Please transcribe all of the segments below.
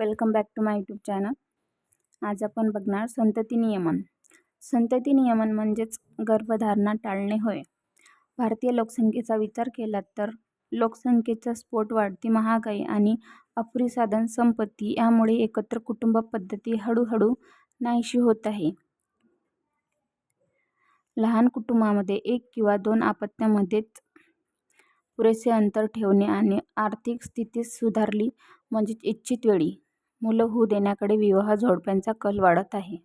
Welcome back to my YouTube channel आज आपण बघणार संतती नियमन. संतती नियमन म्हणजेच गर्भधारणा टाळणे होय. भारतीय लोकसंख्येचा विचार केला तर लोकसंख्येचा स्फोट वाढती महागाई आणि अपुरी साधन संपत्ती यामुळे एकत्र कुटुंब पद्धती हळूहळू नाहीशी होत आहे. लहान कुटुंबामध्ये एक किंवा दोन अपत्यामध्येच पुरेसे अंतर ठेवणे आणि आर्थिक स्थिती सुधारली म्हणजेच इच्छित वेळी. मुलं होऊ देण्याकडे विवाह जोडप्यांचा कल वाढत आहे.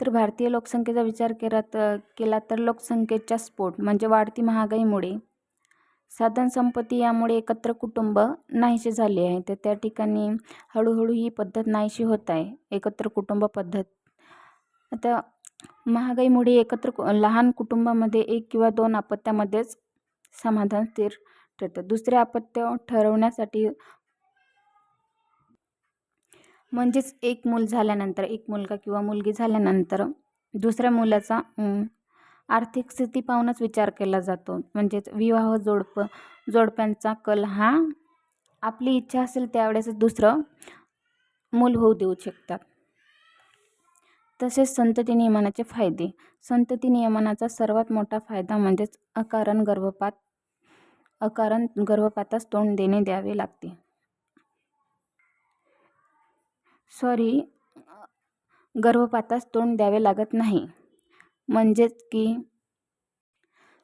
तर भारतीय लोकसंख्येचा विचार केला तर केला तर लोकसंख्येचा स्फोट म्हणजे वाढती महागाईमुळे. साधनसंपत्ती यामुळे एकत्र कुटुंब नाहीसे झाले आहे. तर त्या ठिकाणी हळूहळू ही पद्धत नाहीशी होत आहे. एकत्र कुटुंब पद्धत. आता महागाईमुळे एकत्र लहान कुटुंबामध्ये एक किंवा दोन अपत्यामध्येच समाधान स्थिर ठरतं. दुसरे अपत्य ठरवण्यासाठी म्हणजेच एक मूल झाल्यानंतर एक मुलगा किंवा मुलगी झाल्यानंतर दुसऱ्या मुलाचा आर्थिक स्थिती पाहूनच विचार केला जातो. म्हणजेच विवाह जोडप जोडप्यांचा कल हा आपली इच्छा असेल त्यावेळेस दुसरं मूल होऊ देऊ शकतात. तसेच संतती नियमनाचे फायदे. संतती नियमनाचा सर्वात मोठा फायदा म्हणजेच अकारण गर्भपात अकारण गर्भपातास तोंड देणे द्यावे लागते. सॉरी गर्भपातास तोंड द्यावे लागत नाही. म्हणजेच की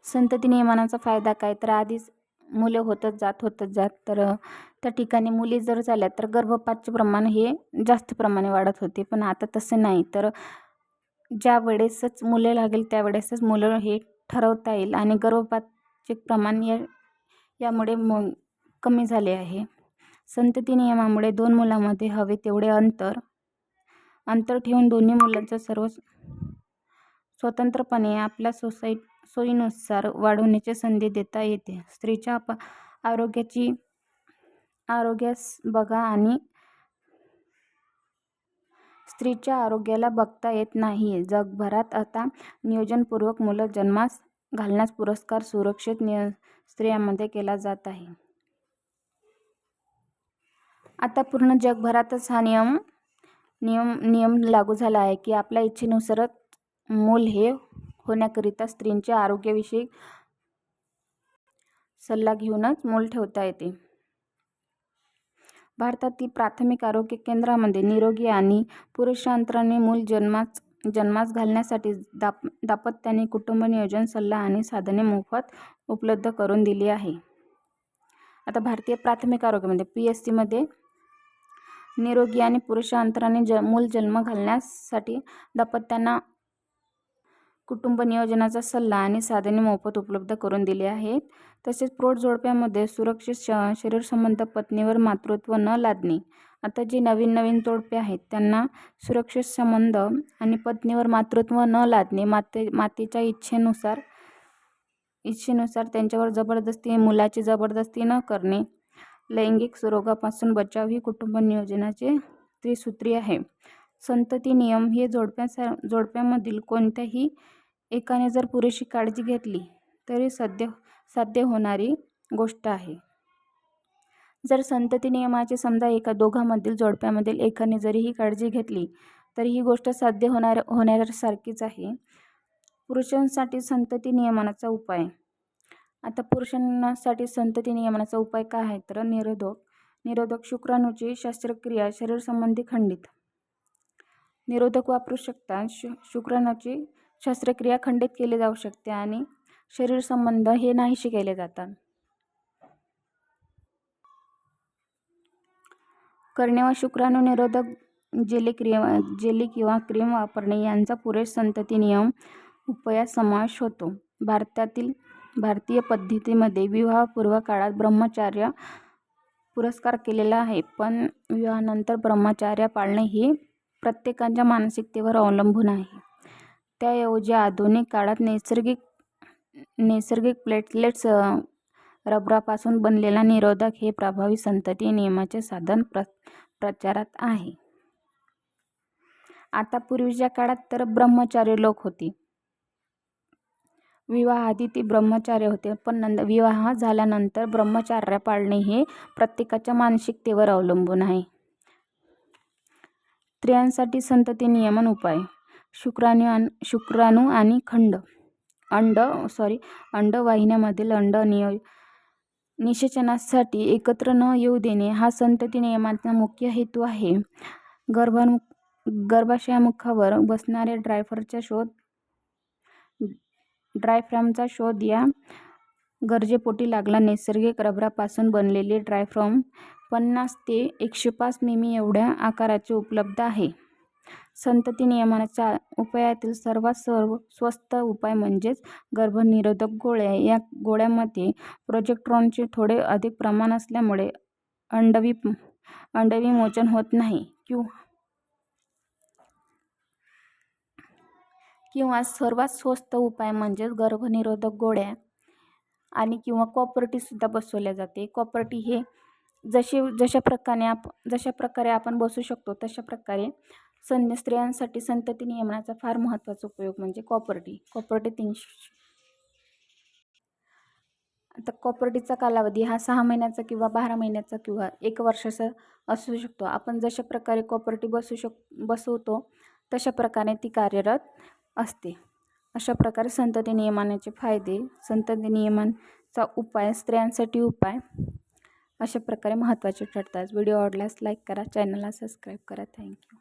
संतती नियमनाचा फायदा काय? तर आधीच मुलं होतच जात होतच जात. तर त्या ठिकाणी मुली जर झाल्या तर गर्भपातचे प्रमाण हे जास्त प्रमाणे वाढत होते. पण आता तसं नाही. तर ज्या वेळेसच मुले लागेल त्यावेळेसच मुलं हे ठरवता येईल आणि गर्भपातचे प्रमाण या यामुळे म कमी झाले आहे. संतती नियमामुळे दोन मुलांमध्ये हवे तेवढे अंतर अंतर ठेवून दोन्ही मुलांचं सर्व स्वतंत्रपणे आपल्या सोसाय सोयीनुसार वाढवण्याची संधी देता येते. स्त्रीच्या आप आरोग्याची आरोग्यास बघा आणि स्त्रीच्या आरोग्याला बघता येत नाही. जगभरात आता नियोजनपूर्वक मुलं जन्मास घालण्यास पुरस्कार सुरक्षित निय स्त्रियांमध्ये केला जात आहे. आता पूर्ण जगभरातच हा नियम नियम नियम लागू झाला आहे की आपल्या इच्छेनुसारच मूल हे होण्याकरिता स्त्रींच्या आरोग्याविषयी सल्ला घेऊनच मूल ठेवता येते. भारतातील प्राथमिक आरोग्य केंद्रामध्ये निरोगी आणि पुरुषांतराने मूल जन्मास जन्मास घालण्यासाठी दाप दापत्याने कुटुंब नियोजन सल्ला आणि साधने मोफत उपलब्ध करून दिली आहे. आता भारतीय प्राथमिक आरोग्यामध्ये पी एस सीमध्ये निरोगी आणि पुरुषांतराने ज मूल जन्म घालण्यासाठी दाम्पत्यांना कुटुंब नियोजनाचा सल्ला आणि साधने मोफत उपलब्ध करून दिली आहेत. तसेच प्रौढ जोडप्यामध्ये सुरक्षित श शरीरसंबंध पत्नीवर मातृत्व न लादणे. आता जे नवीन नवीन जोडपे आहेत त्यांना सुरक्षित संबंध आणि पत्नीवर मातृत्व न लादणे माते मातेच्या इच्छेनुसार इच्छेनुसार त्यांच्यावर जबरदस्ती मुलाची जबरदस्ती न करणे लैंगिक रोगापासून बचाव ही कुटुंब नियोजनाचे त्रिसूत्री आहे. संतती नियम हे जोडप्याचा जोडप्यामधील कोणत्याही एकाने जर पुरेशी काळजी घेतली तरी सध्य साध्य होणारी गोष्ट आहे. जर संतती नियमाचे समजा एका दोघांमधील जोडप्यामधील एकाने जरी ही काळजी घेतली तरी ही गोष्ट साध्य होणार होण्यासारखीच आहे. पुरुषांसाठी संतती नियमनाचा उपाय आता पुरुषांसाठी संतती नियमनाचा उपाय काय आहे? तर निरोधक. निरोधक शुक्राणूची शस्त्रक्रिया शरीरसंबंधी खंडित. निरोधक वापरू शकता. शु शुक्राणूची शस्त्रक्रिया खंडित केली जाऊ शकते आणि शरीरसंबंध हे नाहीसे केले जातात. करणे व शुक्राणू निरोधक जेली क्रिया जेली किंवा क्रीम वापरणे यांचा पुरेश संतती नियम उपयात समावेश होतो. भारतातील भारतीय पद्धतीमध्ये विवाहपूर्व काळात ब्रह्मचार्य पुरस्कार केलेला आहे. पण विवाहानंतर ब्रह्मचार्य पाळणे हे प्रत्येकाच्या मानसिकतेवर अवलंबून आहे. त्याऐवजी आधुनिक काळात नैसर्गिक नैसर्गिक प्लेटलेट्स रबरापासून बनलेला निरोधक हे प्रभावी संतती नियमाचे साधन प्र प्रचारात आहे. आता पूर्वीच्या काळात तर ब्रह्मचारी लोक होती. विवाहाआधी ते ब्रह्मचार्य होते. पण नंतर विवाह झाल्यानंतर ब्रह्मचार्य पाळणे हे प्रत्येकाच्या मानसिकतेवर अवलंबून आहे. स्त्रियांसाठी संतती नियमन उपाय. शुक्राणू शुक्राणू आणि खंड. अंड सॉरी अंडवाहिन्यामधील अंड नियो निषेचनासाठी एकत्र न येऊ देणे हा संतती नियमाचा मुख्य हेतू आहे. गर्भानु गर्भाशयामुखावर बसणाऱ्या ड्रायफरचा शोध ड्रायफ्रामचा शोध या गरजेपोटी लागला. नैसर्गिक रबरापासून बनलेले ड्रायफ्राम पन्नास ते एकशे पाच मिमी एवढ्या आकाराचे उपलब्ध आहे. संतती नियमनाच्या उपायातील सर्वात सर्व स्वस्त उपाय म्हणजेच गर्भनिरोधक गोळ्या. या गोळ्यामध्ये प्रोजेक्ट्रॉनचे थोडे अधिक प्रमाण असल्यामुळे अंडवी अंडविमोचन होत नाही. किंवा किंवा सर्वात स्वस्त उपाय म्हणजेच गर्भनिरोधक गोळ्या आणि किंवा कॉपर्टीसुद्धा बसवल्या जाते. कॉपर्टी हे जसे जशा प्रकारे आप जशा प्रकारे आपण बसू शकतो तशा प्रकारे सं स्त्रियांसाठी संतती नियमनाचा फार महत्त्वाचा उपयोग म्हणजे कॉपर्टी. कॉपर्टी तीनशे आता कॉपर्टीचा कालावधी हा सहा महिन्याचा किंवा बारा महिन्याचा किंवा एक वर्षाचा असू शकतो. आपण जशा प्रकारे कॉपर्टी बसू शक बसवतो तशा प्रकारे ती कार्यरत असते. अशा प्रकारे संतती नियमनाचे फायदे संतती नियमनचा उपाय स्त्रियांसाठी उपाय अशा प्रकारे महत्त्वाचे ठरतात. व्हिडिओ आवडल्यास लाईक करा चॅनलला सबस्क्राईब करा. थँक्यू